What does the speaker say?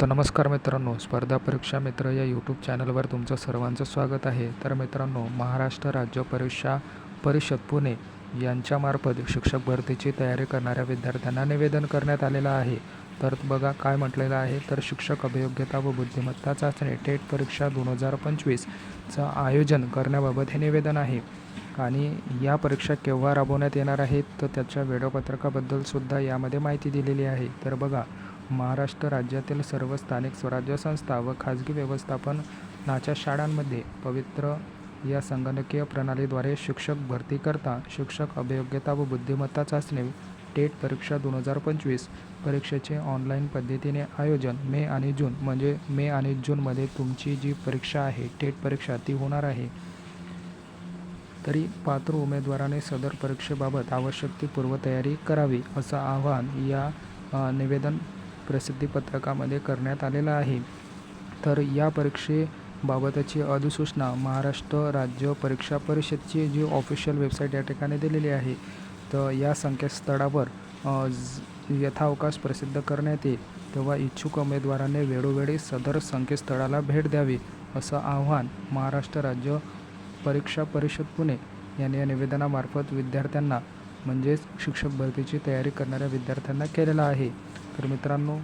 तर नमस्कार मित्रांनो स्पर्धा परीक्षा मित्र या यूट्यूब चॅनलवर तुमचं सर्वांचं स्वागत आहे. तर मित्रांनो महाराष्ट्र राज्य परीक्षा परिषद पुणे यांच्यामार्फत शिक्षक भरतीची तयारी करणाऱ्या विद्यार्थ्यांना निवेदन करण्यात आलेलं आहे. तर बघा काय म्हटलेलं आहे. तर शिक्षक अभियोग्यता व बुद्धिमत्ता चाचणी टेट परीक्षा दोन हजार पंचवीसचं आयोजन करण्याबाबत हे निवेदन आहे. आणि या परीक्षा केव्हा राबवण्यात येणार आहेत? तर त्याच्या वेळापत्रकाबद्दल सुद्धा यामध्ये माहिती दिलेली आहे. तर बघा महाराष्ट्र राज्यातील सर्व स्थानिक स्वराज्य संस्था व खाजगी व्यवस्थापनाच्या शाळांमध्ये पवित्र या संगणकीय प्रणालीद्वारे शिक्षक भरती करता शिक्षक अभियोग्यता व बुद्धिमत्ता चाचणी टेट परीक्षा दोन हजार पंचवीस परीक्षेचे ऑनलाईन पद्धतीने आयोजन मे आणि जून म्हणजे मे आणि जूनमध्ये तुमची जी परीक्षा आहे टेट परीक्षा ती होणार आहे. तरी पात्र उमेदवाराने सदर परीक्षेबाबत आवश्यक ती पूर्वतयारी करावी असं आवाहन या निवेदन प्रसिद्धीपत्रकामध्ये करण्यात आलेलं आहे. तर या परीक्षेबाबतची अधिसूचना महाराष्ट्र राज्य परीक्षा परिषदची जी ऑफिशियल वेबसाईट या ठिकाणी दिलेली आहे तर या संकेतस्थळावर यथावकाश प्रसिद्ध करण्यात येईल. तेव्हा इच्छुक उमेदवारांनी वेळोवेळी सदर संकेतस्थळाला भेट द्यावी असं आव्हान महाराष्ट्र राज्य परीक्षा परिषद पुणे यांनी या निवेदनामार्फत विद्यार्थ्यांना म्हणजेच शिक्षक भरतीची तयारी करणाऱ्या विद्यार्थ्यांना केलेला आहे. तर मित्रांनो